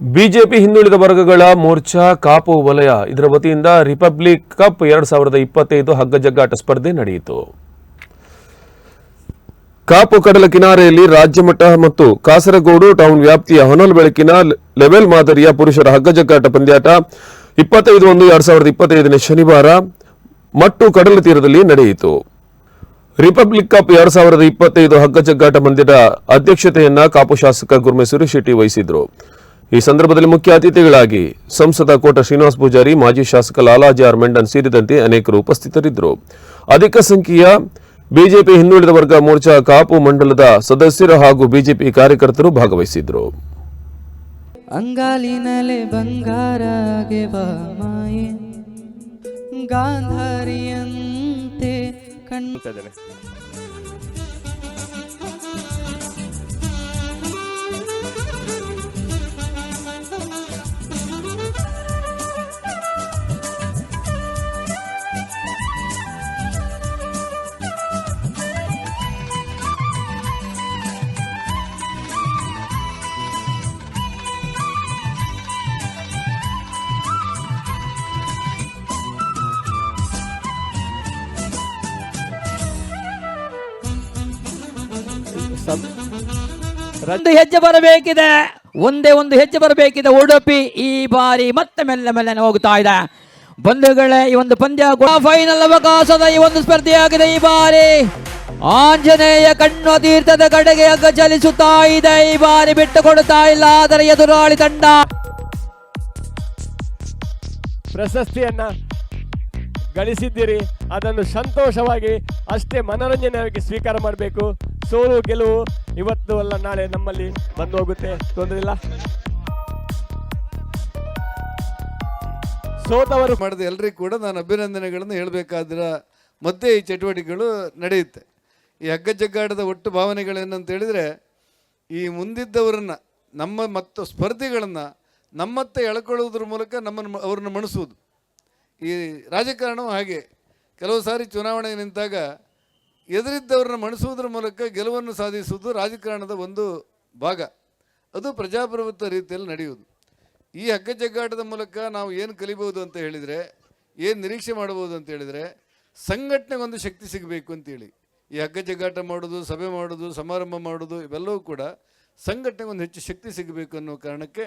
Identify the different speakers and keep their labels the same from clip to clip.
Speaker 1: BJP ಹಿಂದುಳಿದ ವರ್ಗಗಳ ಮೋರ್ಚಾ ಕಾಪು ವಲಯ. ಇದರ ವತಿಯಿಂದ ರಿಪಬ್ಲಿಕ್ ಕಪ್ ಎರಡ್ ಸಾವಿರದ ಇಪ್ಪತ್ತೈದು ಹಗ್ಗಜಗ್ಗಾಟ ಸ್ಪರ್ಧೆ ನಡೆಯಿತು. ಕಾಪು ಕಡಲ ಕಿನಾರೆಯಲ್ಲಿ ರಾಜ್ಯಮಟ್ಟ ಮತ್ತು ಕಾಸರಗೋಡು ಟೌನ್ ವ್ಯಾಪ್ತಿಯ ಹೊನಲ್ ಬೆಳಕಿನ ಲೆವೆಲ್ ಮಾದರಿಯ ಪುರುಷರ ಹಗ್ಗಜಗ್ಗಾಟ ಪಂದ್ಯಾಟ ಇಪ್ಪತ್ತೈದು ಒಂದು ಎರಡ್ ಸಾವಿರದ ಇಪ್ಪತ್ತೈದನೇ ಶನಿವಾರ ಮಟ್ಟು ಕಡಲ ತೀರದಲ್ಲಿ ನಡೆಯಿತು. ರಿಪಬ್ಲಿಕ್ ಕಪ್ ಎರಡ್ ಸಾವಿರದ ಇಪ್ಪತ್ತೈದು ಹಗ್ಗಜಗ್ಗಾಟ ಪಂದ್ಯದ ಅಧ್ಯಕ್ಷತೆಯನ್ನ ಕಾಪು ಶಾಸಕ ಗುರ್ಮೆ ಸುರೇಶ್ ಶೆಟ್ಟಿ ವಹಿಸಿದ್ರು. ಈ ಸಂದರ್ಭದಲ್ಲಿ ಮುಖ್ಯ ಅತಿಥಿಗಳಾಗಿ ಸಂಸದ ಕೋಟ ಶ್ರೀನಿವಾಸ ಪೂಜಾರಿ ಮಾಜಿ ಶಾಸಕ ಲಾಲಾಜಿ ಆರ್ ಮೆಂಡನ್ ಸೇರಿದಂತೆ ಅನೇಕರು ಉಪಸ್ಥಿತರಿದ್ದರು. ಅಧಿಕ ಸಂಖ್ಯೆಯ ಬಿಜೆಪಿ ಹಿಂದುಳಿದ ವರ್ಗ ಮೋರ್ಚಾ ಕಾಪು ಮಂಡಲದ ಸದಸ್ಯರು ಹಾಗೂ ಬಿಜೆಪಿ ಕಾರ್ಯಕರ್ತರು ಭಾಗವಹಿಸಿದ್ರು
Speaker 2: ಅಂಗಾಲಿನಲೆ ಬಂಗಾರಗೆ ಬಾ ಮಾಯೆ ಗಾಂಧಾರಿಯಂತೆ ಒಂದು ಹೆಜ್ಜೆ ಬರಬೇಕಿದೆ. ಒಂದೇ ಒಂದು ಹೆಜ್ಜೆ ಬರಬೇಕಿದೆ. ಉಡುಪಿ ಈ ಬಾರಿ ಮತ್ತೆ ಮೆಲ್ಲ ಮೆಲ್ಲನೆ ಹೋಗ್ತಾ ಇದೆ. ಬಂಧುಗಳೇ, ಈ ಒಂದು ಪಂದ್ಯ ಫೈನಲ್ ಅವಕಾಶದ ಈ ಒಂದು ಸ್ಪರ್ಧೆಯಾಗಿದೆ ಈ ಬಾರಿ. ಆಂಜನೇಯ ಕಣ್ಣು ತೀರ್ಥದ ಕಡೆಗೆ ಅಗ್ಗ ಚಲಿಸುತ್ತಾ ಇದೆ. ಈ ಬಾರಿ ಬಿಟ್ಟು ಕೊಡುತ್ತಾ ಇಲ್ಲ, ಆದರೆ ಎದುರಾಳಿ ತಂಡ.
Speaker 3: ಪ್ರಶಸ್ತಿಯನ್ನ ಗಳಿಸಿದ್ದೀರಿ. ಅದನ್ನು ಸಂತೋಷವಾಗಿ ಅಷ್ಟೇ ಮನೋರಂಜನೆಯಾಗಿ ಸ್ವೀಕಾರ ಮಾಡಬೇಕು. ಸೋಲು ಗೆಲುವು ಇವತ್ತು ಅಲ್ಲ, ನಾಳೆ ನಮ್ಮಲ್ಲಿ ಬಂದು ಹೋಗುತ್ತೆ. ತೊಂದರೆ ಇಲ್ಲ. ಸೋತವರು
Speaker 4: ಮಾಡಿದ ಎಲ್ಲರಿಗೂ ಕೂಡ ನಾನು ಅಭಿನಂದನೆಗಳನ್ನು ಹೇಳಬೇಕಾದ್ರ ಮತ್ತೆ ಈ ಚಟುವಟಿಕೆಗಳು ನಡೆಯುತ್ತೆ. ಈ ಹಗ್ಗ ಜಗ್ಗಾಟದ ಒಟ್ಟು ಭಾವನೆಗಳೇನಂತ ಹೇಳಿದರೆ, ಈ ಮುಂದಿದ್ದವರನ್ನು, ನಮ್ಮ ಮತ್ತು ಸ್ಪರ್ಧಿಗಳನ್ನು ನಮ್ಮತ್ತ ಎಳ್ಕೊಳ್ಳೋದ್ರ ಮೂಲಕ ನಮ್ಮನ್ನು ಅವ್ರನ್ನ ಮಣಿಸುವುದು. ಈ ರಾಜಕಾರಣವು ಹಾಗೆ. ಕೆಲವು ಸಾರಿ ಚುನಾವಣೆ ನಿಂತಾಗ ಎದುರಿದ್ದವ್ರನ್ನ ಮಣಿಸುವುದರ ಮೂಲಕ ಗೆಲುವನ್ನು ಸಾಧಿಸುವುದು ರಾಜಕಾರಣದ ಒಂದು ಭಾಗ. ಅದು ಪ್ರಜಾಪ್ರಭುತ್ವ ರೀತಿಯಲ್ಲಿ ನಡೆಯುವುದು. ಈ ಹಗ್ಗಜಗ್ಗಾಟದ ಮೂಲಕ ನಾವು ಏನು ಕಲಿಬಹುದು ಅಂತ ಹೇಳಿದರೆ, ಏನು ನಿರೀಕ್ಷೆ ಮಾಡ್ಬೋದು ಅಂತ ಹೇಳಿದರೆ ಸಂಘಟನೆಗೆ ಒಂದು ಶಕ್ತಿ ಸಿಗಬೇಕು ಅಂತೇಳಿ. ಈ ಹಗ್ಗಜಗ್ಗಾಟ ಮಾಡೋದು ಸಭೆ ಮಾಡೋದು ಸಮಾರಂಭ ಮಾಡೋದು ಇವೆಲ್ಲವೂ ಕೂಡ ಸಂಘಟನೆಗೆ ಒಂದು ಹೆಚ್ಚು ಶಕ್ತಿ ಸಿಗಬೇಕು ಅನ್ನೋ ಕಾರಣಕ್ಕೆ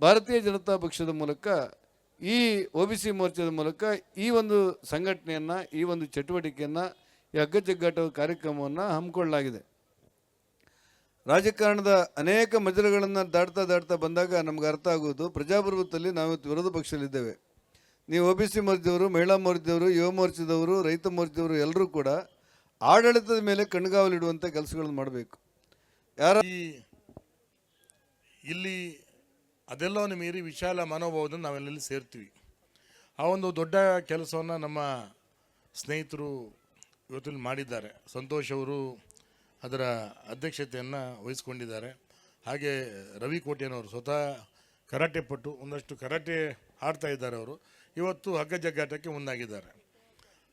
Speaker 4: ಭಾರತೀಯ ಜನತಾ ಪಕ್ಷದ ಮೂಲಕ, ಈ ಒ ಬಿ ಸಿ ಮೋರ್ಚಾದ ಮೂಲಕ ಈ ಒಂದು ಸಂಘಟನೆಯನ್ನು, ಈ ಒಂದು ಚಟುವಟಿಕೆಯನ್ನು ಈ ಕಾರ್ಯಕ್ರಮವನ್ನು ಹಮ್ಮಿಕೊಳ್ಳಲಾಗಿದೆ. ರಾಜಕಾರಣದ ಅನೇಕ ಮಜಲುಗಳನ್ನು ದಾಟ್ತಾ ದಾಟ್ತಾ ಬಂದಾಗ ನಮ್ಗೆ ಅರ್ಥ ಆಗೋದು, ಪ್ರಜಾಪ್ರಭುತ್ವದಲ್ಲಿ ನಾವು ವಿರೋಧ ಪಕ್ಷದಲ್ಲಿದ್ದೇವೆ. ನೀವು ಒ ಬಿ ಸಿ ಮೋರ್ಚಿದವರು, ಮಹಿಳಾ ಮೋರ್ಚಿದವರು, ಯುವ ಮೋರ್ಚಿದವರು, ರೈತ ಮೋರ್ಚಿದವರು ಎಲ್ಲರೂ ಕೂಡ ಆಡಳಿತದ ಮೇಲೆ ಕಣ್ಗಾವಲಿಡುವಂಥ ಕೆಲಸಗಳನ್ನು ಮಾಡಬೇಕು. ಯಾರ
Speaker 5: ಈ ಇಲ್ಲಿ ಅದೆಲ್ಲವನ್ನು ಮೀರಿ ವಿಶಾಲ ಮನೋಭಾವದಿಂದ ನಾವೆಲ್ಲೆಲ್ಲಿ ಸೇರ್ತೀವಿ. ಆ ಒಂದು ದೊಡ್ಡ ಕೆಲಸವನ್ನು ನಮ್ಮ ಸ್ನೇಹಿತರು ಇವತ್ತಿಲ್ಲಿ ಮಾಡಿದ್ದಾರೆ. ಸಂತೋಷ್ ಅವರು ಅದರ ಅಧ್ಯಕ್ಷತೆಯನ್ನು ವಹಿಸ್ಕೊಂಡಿದ್ದಾರೆ. ಹಾಗೆ ರವಿ ಕೋಟೆಯನವರು ಸ್ವತಃ ಕರಾಟೆ ಪಟ್ಟು ಒಂದಷ್ಟು ಕರಾಟೆ ಆಡ್ತಾ ಇದ್ದಾರೆ ಅವರು. ಇವತ್ತು ಹಗ್ಗ ಜಗ್ಗಾಟಕ್ಕೆ ಮುಂದಾಗಿದ್ದಾರೆ.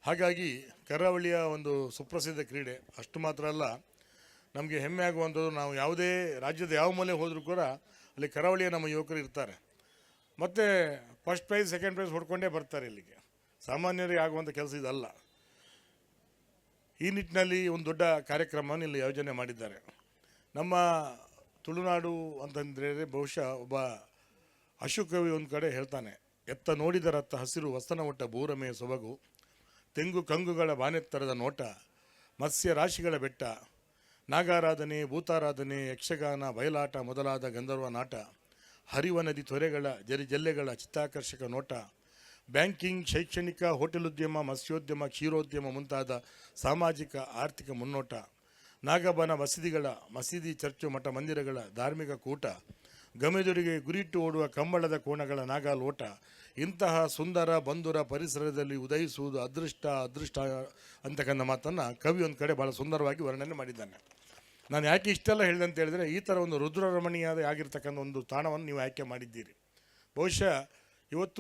Speaker 5: ಹಾಗಾಗಿ ಕರಾವಳಿಯ ಒಂದು ಸುಪ್ರಸಿದ್ಧ ಕ್ರೀಡೆ, ಅಷ್ಟು ಮಾತ್ರ ಅಲ್ಲ, ನಮಗೆ ಹೆಮ್ಮೆ ಆಗುವಂಥದ್ದು ನಾವು ಯಾವುದೇ ರಾಜ್ಯದ ಯಾವ ಮೂಲೆ ಹೋದರೂ ಕೂಡ ಅಲ್ಲಿ ಕರಾವಳಿಯ ನಮ್ಮ ಯುವಕರು ಇರ್ತಾರೆ. ಮತ್ತು ಫಸ್ಟ್ ಪ್ರೈಸ್ ಸೆಕೆಂಡ್ ಪ್ರೈಸ್ ಹೊಡ್ಕೊಂಡೇ ಬರ್ತಾರೆ ಇಲ್ಲಿಗೆ. ಸಾಮಾನ್ಯರಿಗೆ ಆಗುವಂಥ ಕೆಲಸ ಇದಲ್ಲ. ಈ ನಿಟ್ಟಿನಲ್ಲಿ ಒಂದು ದೊಡ್ಡ ಕಾರ್ಯಕ್ರಮವನ್ನು ಇಲ್ಲಿ ಯೋಜನೆ ಮಾಡಿದ್ದಾರೆ. ನಮ್ಮ ತುಳುನಾಡು ಅಂತಂದರೆ ಬಹುಶಃ ಒಬ್ಬ ಅಶುಕವಿ ಒಂದು ಕಡೆ ಹೇಳ್ತಾನೆ, ಎತ್ತ ನೋಡಿದರತ್ತ ಹಸಿರು ವಸ್ತನ ಒಟ್ಟ ಭೂರಮೆಯ ಸೊಬಗು, ತೆಂಗು ಕಂಗುಗಳ ಬಾನೆತ್ತರದ ನೋಟ, ಮತ್ಸ್ಯ ರಾಶಿಗಳ ಬೆಟ್ಟ, ನಾಗಾರಾಧನೆ, ಭೂತಾರಾಧನೆ, ಯಕ್ಷಗಾನ, ಬಯಲಾಟ ಮೊದಲಾದ ಗಂಧರ್ವ ನಾಟ, ಹರಿವ ನದಿ ತೊರೆಗಳ ಜರಿ ಜಲ್ಲೆಗಳ ಚಿತ್ತಾಕರ್ಷಕ ನೋಟ ಬ್ಯಾಂಕಿಂಗ್, ಶೈಕ್ಷಣಿಕ, ಹೋಟೆಲ್ ಉದ್ಯಮ, ಮತ್ಸ್ಯೋದ್ಯಮ, ಕ್ಷೀರೋದ್ಯಮ ಮುಂತಾದ ಸಾಮಾಜಿಕ, ಆರ್ಥಿಕ ಮುನ್ನೋಟ, ನಾಗಬನ ಮಸೀದಿಗಳ, ಮಸೀದಿ ಚರ್ಚು ಮಠ ಮಂದಿರಗಳ ಧಾರ್ಮಿಕ ಕೂಟ, ಗಮೆದುರಿಗೆ ಗುರಿಟ್ಟು ಓಡುವ ಕಂಬಳದ ಕೋಣಗಳ ನಾಗಾಲೋಟ ಇಂತಹ ಸುಂದರ ಬಂಧುರ ಪರಿಸರದಲ್ಲಿ ಉದಯಿಸುವುದು ಅದೃಷ್ಟ ಅದೃಷ್ಟ ಅಂತಕ್ಕಂಥ ಮಾತನ್ನು ಕವಿ ಒಂದು ಕಡೆ ಭಾಳ ಸುಂದರವಾಗಿ ವರ್ಣನೆ ಮಾಡಿದ್ದಾನೆ. ನಾನು ಯಾಕೆ ಇಷ್ಟೆಲ್ಲ ಹೇಳಿದೆ ಅಂತ ಹೇಳಿದರೆ, ಈ ಥರ ಒಂದು ರುದ್ರರಮಣೀಯ ಆಗಿರ್ತಕ್ಕಂಥ ಒಂದು ತಾಣವನ್ನು ನೀವು ಆಯ್ಕೆ ಮಾಡಿದ್ದೀರಿ. ಬಹುಶಃ ಇವತ್ತು